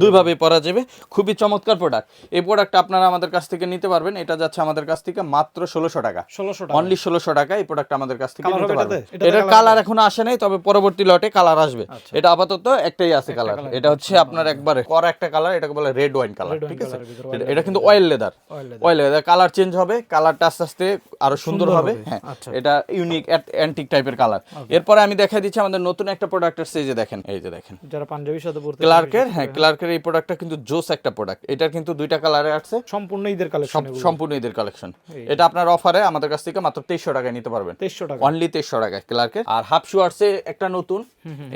দুইভাবে পরা যাবে। খুবই চমৎকার প্রোডাক্ট এই প্রোডাক্টটা আপনারা আমাদের কাছ থেকে নিতে পারবেন। এটা যাচ্ছে আমাদের কাছ থেকে মাত্র ষোলোশো টাকা। ষোলোশো টাকা। অনলি ষোলোশো টাকা এই প্রোডাক্ট আমাদের কাছ থেকে নিতে পারবেন। এটার কালার এখনও আসে নাই তবে পরবর্তী লটে কালার আসবে। আচ্ছা। এটা আপাতত একটাই আছে কালার এটা হচ্ছে আপনার একবারে করা একটা কালার এটাকে বলে রেড ওয়াইন কালার ঠিক আছে? এটা- এটা কিন্তু oil leather oil leather colour change হবে কালারটা আস্তে আস্তে আরও সুন্দর হবে। হ্যাঁ আচ্ছা। এটা ইউনিক অ্যান্টিক টাইপের কালার এরপরে আমি দেখাই দিচ্ছি আমাদের নতুন একটা প্রোডাক্ট আসছে এই যে দেখেন। এই যে দেখেন। যারা পাঞ্জাবির সাথে পড়তে ক্লার্কের হ্যাঁ ক্লার্কের এই প্রোডাক্টটা কিন্তু জোস একটা প্রোডাক্ট এটার কিন্তু দুইটা কালারে আসছে সম্পূর্ণ ঈদের কালেকশন সম্পূর্ণ ঈদের কালেকশন এটা আপনার অফারে আমাদের কাছ থেকে মাত্র তেইশশো টাকায় নিতে পারবেন। তেইশশো টাকা অনলি তেইশশো টাকায় ক্লার্কের আর হাফ শু আসছে একটা নতুন।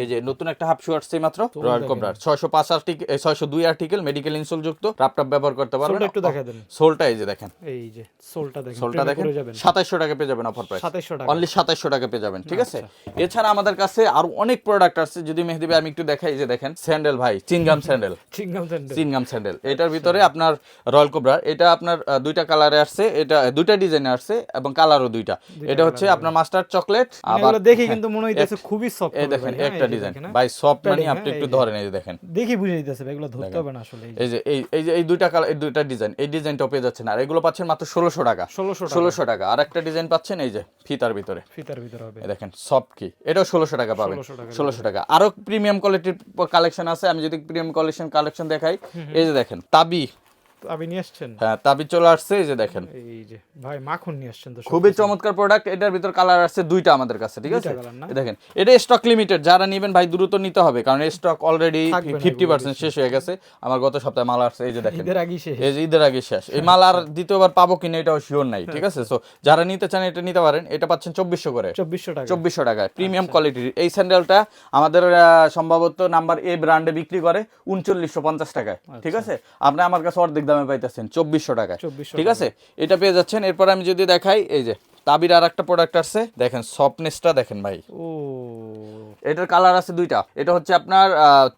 এই যে নতুন একটা হাফ শু আসছে মাত্র রয়্যাল কোবরার ছয়শো পাঁচ আর্টিকেল ছয়শো দুই আর্টিকেল মেডিকেল ইনসোল যুক্ত। ল্যাপটপ ব্যবহার করতে পারবেন। একটু দেখাই দেন। সোলটা এই যে দেখেন। এই যে সোলটা দেখেন। সোলটা দেখেন। পড়ে যাবেন। সাতাইশশো টাকা পেয়ে যাবেন অফার প্রাইস সাতাইশশো টাকা অনলি সাতাইশশো টাকা পেয়ে যাবেন ঠিক আছে? এছাড়া আমাদের কাছে আরও অনেক প্রোডাক্ট আছে যদি মেহেদি ভাই আমি একটু দেখাই এই যে দেখেন স্যান্ডেল ভাই chewing gum sandal. Chewing gum sandal. Chewing gum sandal. এটার ভিতরে আপনার রয়্যাল কোবরা এটা আপনার দুইটা কালারে আসছে এটা দুইটা ডিজাইনে আসছে এবং কালারও দুইটা। এটা হচ্ছে আপনার মাস্টার চকলেট আবার এগুলো দেখে কিন্তু মনে হইতেছে খুবই সফট এই দেখেন একটা ডিজাইন। বাই সফট মানে আপনি একটু ধরেন এই যে দেখেন। দেখি বুঝে দিতেছে এগুলো ধরতে হবে না আসলে এই যে। এই এই যে এই দুইটা কালার এই দুইটা ডিজাইন এই ডিজাইনটাও পেয়ে যাচ্ছেন। আর এগুলো পাচ্ছেন মাত্র ষোলোশো টাকা। ষোলোশো টাকা। ষোলোশো টাকা। আর একটা ডিজাইন পাচ্ছেন এই যে ফিতার ভিতরে। ফিতার ভিতরে হবে। এই দেখেন সফট কি এটাও ষোলোশো টাকা পাবেন। 1600 টাকা। ষোলোশো টাকা। আরও প্রিমিয়াম কোয়ালিটির কালেকশন আছে আমি যদি প্রিমিয়াম কালেকশন কালেকশন দেখাই এই যে দেখেন তাবি তো আপনি নিয়ে আসছেন? হ্যাঁ তাবি চলে আসছে এই যে দেখেন। এই যে ভাই মাখন নিয়ে আসছেন তো খুবই চমৎকার প্রোডাক্ট এটার ভিতর কালার আসছে দুইটা আমাদের কাছে ঠিক আছে? দেখেন এটা স্টক লিমিটেড যারা নেবেন ভাই দ্রুত নিতে হবে কারণ স্টক অলরেডি ফিফটি পার্সেন্ট শেষ হয়ে গেছে। আমার গত সপ্তাহে মাল আসছে এই যে দেখেন। ঈদের আগেই শেষ। এই যে ঈদের আগে শেষ। এই মাল আর দ্বিতীয়বার পাবো কিনা এটাও শিওর নাই ঠিক আছে? সো যারা নিতে চান এটা নিতে পারেন এটা পাচ্ছেন চব্বিশশো করে। চব্বিশশো টাকা। চব্বিশশো টাকায় প্রিমিয়াম কোয়ালিটির এই স্যান্ডেলটা আমাদের সম্ভবত নাম্বার এ ব্র্যান্ডে বিক্রি করে উনচল্লিশশো পঞ্চাশ টাকায় ঠিক আছে? আপনি আমার কাছে অর্ধেক দামে পাইতেছেন চব্বিশশো টাকায়। ঠিক আছে? এটা পেয়ে যাচ্ছেন। এরপর আমি যদি দেখাই এই যে তাবির আর একটা প্রোডাক্ট আছে দেখেন সফটনেসটা দেখেন ভাই। ও। এটার কালার আছে দুইটা। এটা হচ্ছে আপনার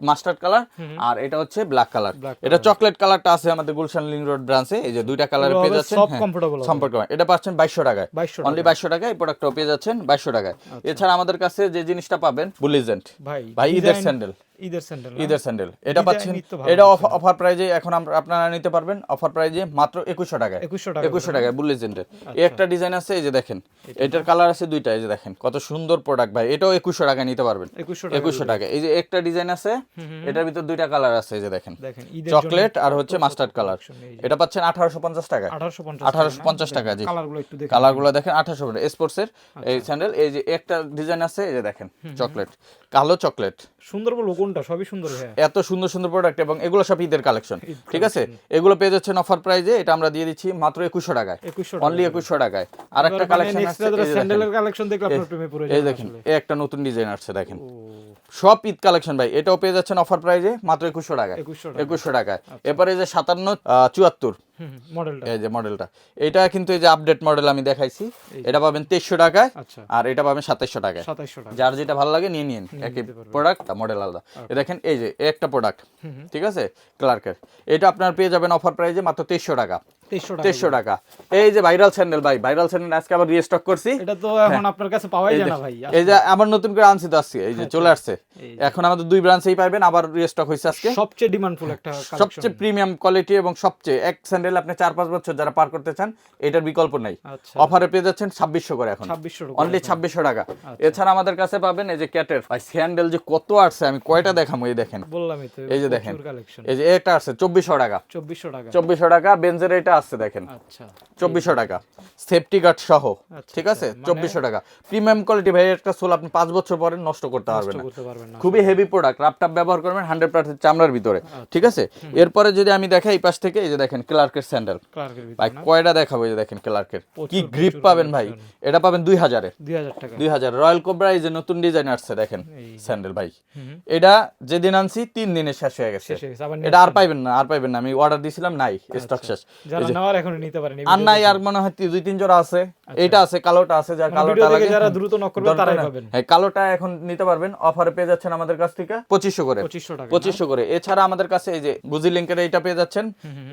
মাস্টার্ড কালার আর এটা হচ্ছে ব্ল্যাক কালার এটা চকলেট কালারটা আছে আমাদের গুলশান লিং রোড ব্রাঞ্চে এই যে দুইটা কালার পেয়ে যাচ্ছেন। soft হ্যাঁ, সম্পর্ক এটা পাচ্ছেন বাইশশো টাকায়। অনলি বাইশশো টাকায়। এই প্রোডাক্টটাও পেয়ে যাচ্ছেন বাইশশো টাকায়। এছাড়া আমাদের কাছে যে জিনিসটা পাবেন বুলিজেন্ট ভাই ভাই ঈদের স্যান্ডেল ঈদের স্যান্ডেল ঈদের স্যান্ডেল। এটা পাচ্ছেন এটা অফার প্রাইজে এখন আপনারা নিতে পারবেন। অফার প্রাইজে মাত্র একুশশো টাকায়। 2100 টাকা একুশশো টাকায় এই একটা ডিজাইন আছে এই যে দেখেন। এটার কালার আছে দুইটা এই যে দেখেন। কত সুন্দর প্রোডাক্ট ভাই। এটাও একুশশো টাকায় নিতে পারবেন। একুশশো টাকা এই যে একটা ডিজাইন আছে এটার ভিতর দুইটা কালার আছে এই যে দেখেন। চকলেট আর হচ্ছে মাস্টার্ড কালার। এটা পাচ্ছেন আঠারোশো পঞ্চাশ টাকা আঠারোশো পঞ্চাশ টাকা জি। কালারগুলো কালারগুলো দেখেন আঠাশো স্পোর্টসের আচ্ছা। এই স্যান্ডেল এই যে একটা ডিজাইন আছে এই যে দেখেন চকলেট। কালো চকলেট। সুন্দর কোনটা? সবই সুন্দর এত সুন্দর সুন্দর প্রোডাক্ট এবং এগুলো সব ঈদের কালেকশন ঠিক আছে? এগুলো পেয়ে যাচ্ছেন অফার প্রাইজে এটা আমরা দিয়ে দিচ্ছি মাত্র একুশশো টাকায়। অনলি একুশশো টাকায়। আর একটা কালেকশন আছে। স্যান্ডেলের কালেকশন দেখলে আপনার প্রেমে পড়ে এই দেখেন এই একটা নতুন ডিজাইন আসছে দেখেন। সব ঈদ কালেকশন ভাই এটাও পেয়ে যাচ্ছেন অফার প্রাইজে মাত্র একুশশো টাকায়। 2100 একুশশো টাকায়। এরপরে যে সাতান্ন আহ, চুয়াত্তর। হুম, হুম, মডেলটা। এই যে মডেলটা। এটা কিন্তু এই যে আপডেট মডেল আমি দেখাইছি এটা পাবেন তেইশশো টাকায় আচ্ছা। আর এটা পাবেন সাতাইশশো টাকায়। যার যেটা ভালো লাগে নিয়ে নিন একই প্রোডাক্ট মডেল আলাদা। দেখেন এই যে একটা প্রোডাক্ট ঠিক আছে? ক্লার্কের এটা আপনার পেয়ে যাবেন অফার প্রাইজে মাত্র তেইশশো টাকা। তেইশশো টাকা এই যে ভাইরাল স্যান্ডেল ভাই ভাইরাল স্যান্ডেল আজকে আবার রিস্টক করছি। এটা তো এখন আপনার কাছে পাওয়াই যায় না ভাই এই যে আবার নতুন করে আনছি তো আজকে এই যে চলে আসছে। এখন আমাদের দুই ব্রাঞ্চেই পাইবেন আবার রিস্টক হয়েছে আজকে। সবচেয়ে ডিমান্ডফুল একটা সবচেয়ে প্রিমিয়াম কোয়ালিটি এবং সবচেয়ে এক স্যান্ডেল আপনি চার পাঁচ বছর যারা পার করতে চান এটার বিকল্প নাই। আচ্ছা। অফারে পেয়ে যাচ্ছেন ছাব্বিশশো করে এখন। অনলি ছাব্বিশশো টাকা। আচ্ছা। এছাড়া আমাদের কাছে পাবেন এই যে ক্যাটের ভাই স্যান্ডেল যে কত আসছে আমি কয়টা দেখাবো এই দেখেন। বললামই তো এই যে দেখেন। এই যে এটা আসছে চব্বিশশো টাকা। চব্বিশশো টাকা। চব্বিশশো টাকা বেঞ্জের এটা আসছে দেখেন। আচ্ছা। চব্বিশশো টাকা। সেফটি গার্ড সহ। আচ্ছা, ঠিক আছে? মানে- চব্বিশশো টাকা। প্রিমিয়াম কোয়ালিটি ভাই একটা সোল আপনি পাঁচ বছর পরে নষ্ট করতে পারবেন না। খুবই হেভি প্রোডাক্ট ল্যাপটপ ব্যবহার করবেন হান্ড্রেড পার্সেন্ট চামড়ার ভিতরে। ঠিক আছে? এরপরে যদি আমি দেখাই এই পাশ থেকে এই যে দেখেন ক্লার্কের স্যান্ডেল ভাই কয়টা দেখাবো এই যে দেখেন ক্লার্কের কি গ্রিপ পাবেন ভাই? এটা পাবেন দুই হাজারে দুই হাজার। রয়্যাল কোবরা এই যে নতুন ডিজাইন আসছে দেখেন স্যান্ডেল ভাই। এটা যেদিন আনছি তিন দিনে শেষ হয়ে গেছে। এটা আর পাইবেন না আর পাইবেন না। আমি অর্ডার দিয়েছিলাম নাই। স্টক শেষ। যারা আর এখন নিতে পারেনি আর মনে হয় দুই তিন জোড়া আছে। এটা আছে কালোটা আছে যার মানে কালোটা লাগে যারা দ্রুত নক করবে তারাই পাবেন। হ্যাঁ কালোটা এখন নিতে পারবেন অফারে পেয়ে যাচ্ছেন আমাদের কাছ থেকে। পঁচিশশো করে। পঁচিশশো টাকা। পঁচিশশো করে। এছাড়া আমাদের কাছে এই যে গুজি লিঙ্কের এইটা পেয়ে যাচ্ছেন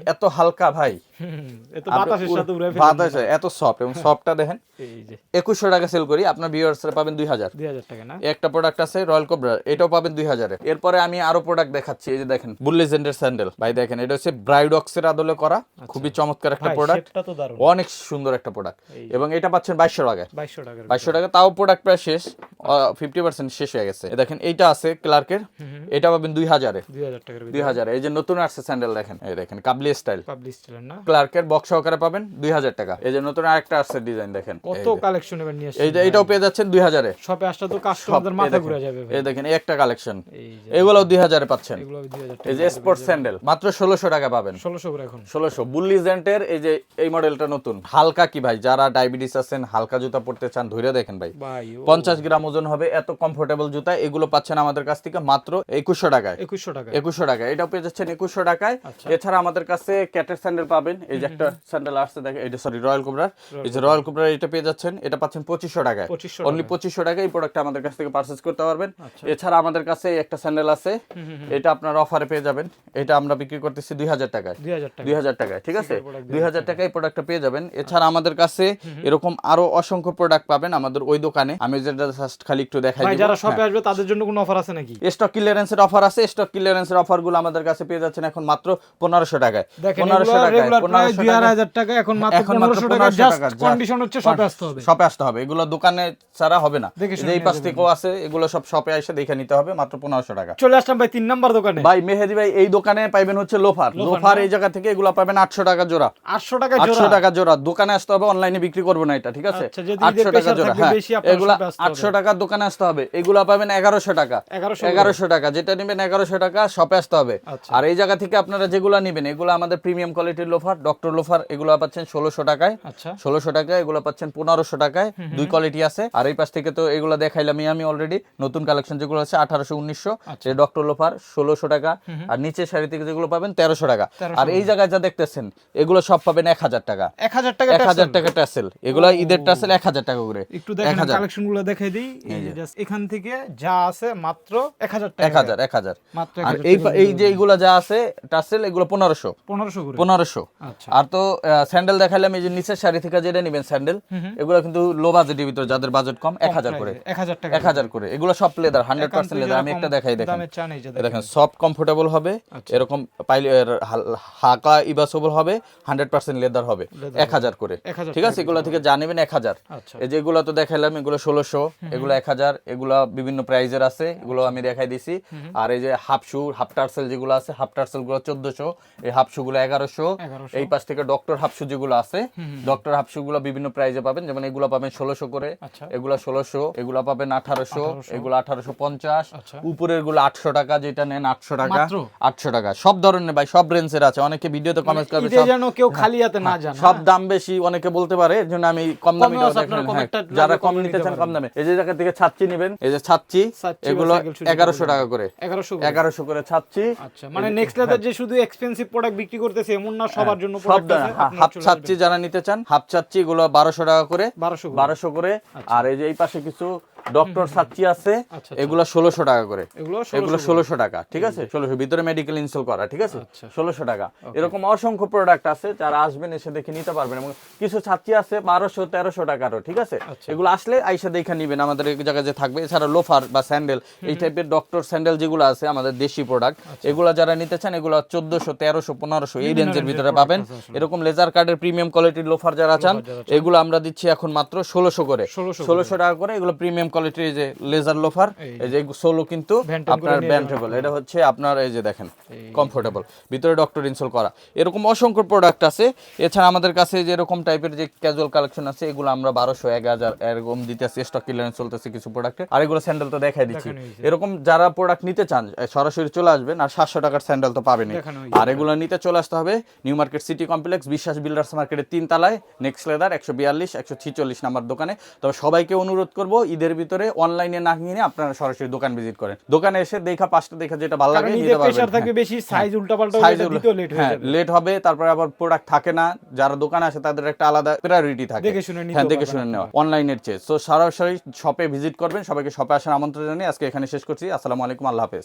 এত হালকা ভাই। হুম, এ তো বাতাসের সাথে উড়ে ফেলে বাতাসে এত সফট এবং সফটটা দেখেন। এই যে। একুশশো টাকা সেল করি আপনার ভিউয়ার্সরা পাবেন দুই হাজার। দুই হাজার টাকা না? একটা প্রোডাক্ট আছে রয়্যাল কোবরা এটাও পাবেন দুই হাজারে। এরপরে আমি আরও প্রোডাক্ট দেখাচ্ছি এই যে দেখেন বুল্লিজেন্ডের স্যান্ডেল ভাই দেখেন এটা হচ্ছে ব্রাইডক্সের আদলে করা খুবই চমৎকার একটা প্রোডাক্ট শেপটা তো দারুণ। অনেক সুন্দর একটা প্রোডাক্ট এবং এটা পাচ্ছেন বাইশশো টাকায়। বাইশশো টাকার বাইশশো টাকা তাও প্রোডাক্ট প্রায় শেষ ফিফটি পার্সেন্ট শেষ হয়ে গেছে। দেখেন এইটা আছে ক্লার্কের এটা পাবেন দুই হাজারে। দুই হাজার এই যে নতুন আসছে স্যান্ডেল দেখেন এই দেখেন কাবলি স্টাইল পাবলিশ ছিলেন না? ক্লার্কের বক্স সহকারে পাবেন দুই হাজার টাকা। এই যে নতুন আরেকটা আসছে ডিজাইন দেখেন কত কালেকশন এবার নিয়ে এই যে এইটাও পেয়ে যাচ্ছেন দুই হাজারে। শপে আসলে তো কাস্টমারদের মাথা ঘুরে যাবে এই দেখেন এই একটা কালেকশন এই যে এগুলো দুই হাজারে পাচ্ছেন এই যে স্পোর্টস স্যান্ডেল মাত্র ষোলোশো টাকা পাবেন। ষোলোশো এখন। ষোলোশো। বুল্লিজেন্টের এই যে এই মডেলটা নতুন। হালকা কি ভাই? যারা ডায়াবেটিস আছেন হালকা জুতা পড়তে চান ধরে দেখেন ভাই। পঞ্চাশ গ্রাম ওজন হবে এত কমফোর্টেবল জুতা এগুলো পাচ্ছেন আমাদের কাছ থেকে মাত্র একুশশো টাকায়। একুশশো টাকা একুশশো টাকা এটাও পেয়ে যাচ্ছেন একুশশো টাকায়। আচ্ছা। এছাড়া আমাদের কাছে ক্যাটের স্যান্ডেল পাবেন এই যে একটা স্যান্ডেল আসছে দেখেন এটা সরি রয়্যাল কোবরার। এই যে রয়্যাল কোবরার এটা পেয়ে যাচ্ছেন এটা পাচ্ছেন পঁচিশশো টাকায়। অনলি পঁচিশশো টাকায় এই প্রোডাক্ট আমাদের কাছ থেকে পারচেস করতে পারবেন। আচ্ছা। এছাড়া আমাদের কাছে একটা স্যান্ডেল আছে এটা আপনার অফারে পেয়ে যাবেন। এটা আমরা বিক্রি করতেছি দুই হাজার টাকায়। দুই হাজার টাকায়। ঠিক আছে? দুই হাজার টাকায়। প্রোডাক্টটা পেয়ে যাবেন। এছাড়া আমাদের কাছে এরকম আরও অসংখ্য প্রোডাক্ট পাবেন আমাদের ওই দোকানে। আমি যেটা জাস্ট খালি একটু দেখাই ভাই যারা শপে আসবে তাদের জন্য কোনো অফার আছে নাকি? স্টক ক্লিয়ারেন্সের অফার আছে। স্টক ক্লিয়ারেন্সের অফারগুলো আমাদের কাছে পেয়ে যাচ্ছেন এখন মাত্র পনেরোশো টাকায়। টাকায় টাকা এখন মাত্র এখন মাত্র পনেরোশো টাকা জাস্ট কন্ডিশন হচ্ছে শপে আসতে হবে। শপে আসতে হবে। এগুলো দোকানে ছাড়া হবে না। এই পাশ থেকেও আছে এগুলো সব শপে এসে দেখে নিতে হবে মাত্র পনেরোশো টাকা। চলে আসলাম ভাই তিন নাম্বার দোকানে। ভাই মেহেদি ভাই এই দোকানে পাইবেন হচ্ছে লোফার লোফার এই জায়গা থেকে এগুলো পাবেন আটশো টাকা জোড়া। আটশো টাকা আটশো জোড়া টাকা জোড়া। দোকানে আসতে হবে অনলাইনে বিক্রি করব না এটা ঠিক আছে? আচ্ছা, যদি আটশো ঈদের টাকা জোড়া হ্যাঁ এগুলা আটশো টাকার দোকানে আসতে হবে এগুলা পাবেন এগারোশো টাকা। এগারোশো টাকা যেটা নেবেন এগারোশো টাকা শপে আসতে হবে। আচ্ছা। আর এই জায়গা থেকে আপনারা যেগুলো নেবেন এগুলো আমাদের প্রিমিয়াম কোয়ালিটির লোফার ডক্টর লোফার এগুলো পাচ্ছেন ষোলোশো টাকায়। আচ্ছা। ষোলোশো টাকায় এগুলো পাচ্ছেন পনেরোশো টাকায় দুই কোয়ালিটি আছে। আর এই পাশ থেকে তো এগুলো দেখাইলামই আমি অলরেডি নতুন কালেকশন যেগুলো আছে আঠারোশো উনিশশো আচ্ছা। যে ডক্টর লোফার ষোলোশো টাকা। আর নিচের শাড়ি থেকে যেগুলো পাবেন তেরোশো টাকা। আর এই জায়গায় যা দেখতেছেন এগুলো সব পাবেন এক হাজার টাকা। এক হাজার টাকা এক হাজার টাকা টাসেল এগুলো ঈদের টাসেল এক হাজার টাকা করে। একটু দেখেন কালেকশনগুলো দেখাই দিই। এখান থেকে যা আছে মাত্র এক হাজার টাকা এক হাজার এক হাজার। আর এই এই যে এইগুলা যা আছে টাসেল এগুলো পনেরোশো। পনেরোশো করে। পনেরোশো। আচ্ছা। আর তো স্যান্ডেল দেখালাম এই যে নিচের শাড়ি থেকে যেটা নেবেন স্যান্ডেল এগুলো কিন্তু লো বাজেটের ভিতরে যাদের বাজেট কম এক হাজার করে। এক হাজার টাকা এক হাজার করে। এগুলো সব লেদার হান্ড্রেড পার্সেন্ট লেদার আমি একটা দেখাই দেখেন। দেখেন সফট কমফোর্টেবল হবে। এরকম পাইলে হালকা ইবাসেবল হবে হান্ড্রেড পার্সেন্ট লেদার হবে। এক হাজার করে। ঠিক আছে? এগুলো থেকে যা নেবেন এক হাজার। আচ্ছা। এই যেগুলো তো দেখাইলাম এগুলো ষোলোশো এগুলো এক হাজার এগুলো বিভিন্ন প্রাইজের আছে এগুলো আমি দেখাই দিছি। আর এই যে হাফ শু হাফ টার্সেল যেগুলো আছে হাফ টার্সেলগুলো চোদ্দশো এই হাফ শু গুলো এগারোশো। এই পাশ থেকে ডক্টর হাফ শু যেগুলো আছে ডক্টর হাফ শু গুলো বিভিন্ন প্রাইজে পাবেন। যেমন এগুলো পাবেন ষোলোশো করে আচ্ছা। এগুলো ষোলোশো এগুলো পাবেন আঠারোশো এগুলো আঠারোশো পঞ্চাশ। আচ্ছা। উপরেরগুলো আটশো টাকা যেটা নেন আটশো টাকা? আটশো টাকা। সব ধরনের ভাই সব রেঞ্জের আছে। অনেকে ভিডিওতে কমেন্ট করবে সব- যেন কেউ খালি হাতে না যান সব দাম বেশি অনেকে বলতে পারে জন্য আমি কম দামি লাগলে যারা কম নিতে চান কম দামে। এই যে জায়গা থেকে ছাচ্ছি নেবেন। এই যে ছাচ্ছি এগুলো এগারোশো টাকা করে। এগারোশো করে। ছাচ্ছি আচ্ছা মানে নেক্সট লেদার যে শুধু এক্সপেন্সিভ প্রোডাক্ট বিক্রি করতেছে এমন না সবার জন্য হ্যাঁ। সব হাফ ছাচ্ছি যারা নিতে চান হাফ ছাচ্ছি এগুলো বারোশো টাকা করে। বারোশো বারোশো করে। আর এই যে এই পাশে কিছু ডক্টর সাচ্চি আছে। আচ্ছা, এগুলো ষোলোশো টাকা করে। এগুলো ষোলোশো টাকা ঠিক আছে? ষোলোশো ভিতরে মেডিকেল ইনস্টল করা ঠিক আছে? আচ্ছা। ষোলোশো টাকা। এরকম অসংখ্য প্রোডাক্ট আছে যারা আসবেন এসে দেখে নিতে পারবেন। এবং কিছু ছাত্রী আছে বারোশো তেরোশো টাকারও ঠিক আছে? আচ্ছা। এগুলো আসলে আইসা দেখে নিবেন আমাদের এই জায়গায় যে থাকবে। এছাড়া লোফার বা স্যান্ডেল এই টাইপের ডক্টর স্যান্ডেল যেগুলো আছে আমাদের দেশি প্রোডাক্ট আচ্ছা। এগুলো যারা নিতে চান এগুলো চোদ্দশো তেরোশো পনেরোশো এই রেঞ্জের ভিতরে পাবেন। এরকম লেজার কার্ডের প্রিমিয়াম কোয়ালিটির লোফার যারা চান এগুলো আমরা দিচ্ছি এখন মাত্র ষোলোশো করে। 1600 ষোলোশো টাকা করে এগুলো প্রিমিয়াম কোয়ালিটির যে লেজার লোফার এই যে সোলো কিন্তু আপনার ব্যান্ডেবল এটা হচ্ছে আপনার এই যে দেখেন কমফোর্টেবল ভিতরে ডক্টর ইনস্টল করা। এরকম অসংখ্য প্রোডাক্ট আছে। এছাড়া আমাদের কাছে যে এরকম টাইপের যে ক্যাজুয়াল কালেকশন আছে এগুলো আমরা বারোশো এক হাজার এরকম দিতেছি স্টক ক্লিয়ারেন্স চলতেছে কিছু প্রোডাক্টে আর এগুলো স্যান্ডেল তো দেখাই দিচ্ছি। এরকম যারা প্রোডাক্ট নিতে চান সরাসরি চলে আসবেন আর সাতশো টাকার স্যান্ডেল তো পাবেনই। আর এগুলো নিতে চলে আসতে হবে New Market City Complex Biswas Builders মার্কেটের তিন তালায় নেক্সট লেদার একশো বিয়াল্লিশ একশো ছিচল্লিশ নাম্বার দোকানে। তবে সবাইকে অনুরোধ করব ঈদের ভিতরে অনলাইনে না কিনে আপনারা সরাসরি দোকান ভিজিট করেন। দোকানে এসে দেখা পাঁচটা দেখা যেটা ভালো লাগে নিতে পারবেন থাকবে হ্যাঁ। বেশি সাইজ উল্টাপাল্টা সাইজ লেট হয়ে হ্যাঁ যাবে। লেট হবে তারপরে আবার প্রোডাক্ট থাকে না যারা দোকানে আসে তাদের একটা আলাদা প্রায়োরিটি থাকে। দেখে শুনে নিতে হ্যাঁ দেখে শুনে নেওয়া অনলাইনের চেয়ে। সো সরাসরি শপে ভিজিট করবেন সবাইকে শপে আসার আমন্ত্রণ জানিয়ে আজকে এখানে শেষ করছি। আসসালামু আলাইকুম আল্লাহ হাফেজ।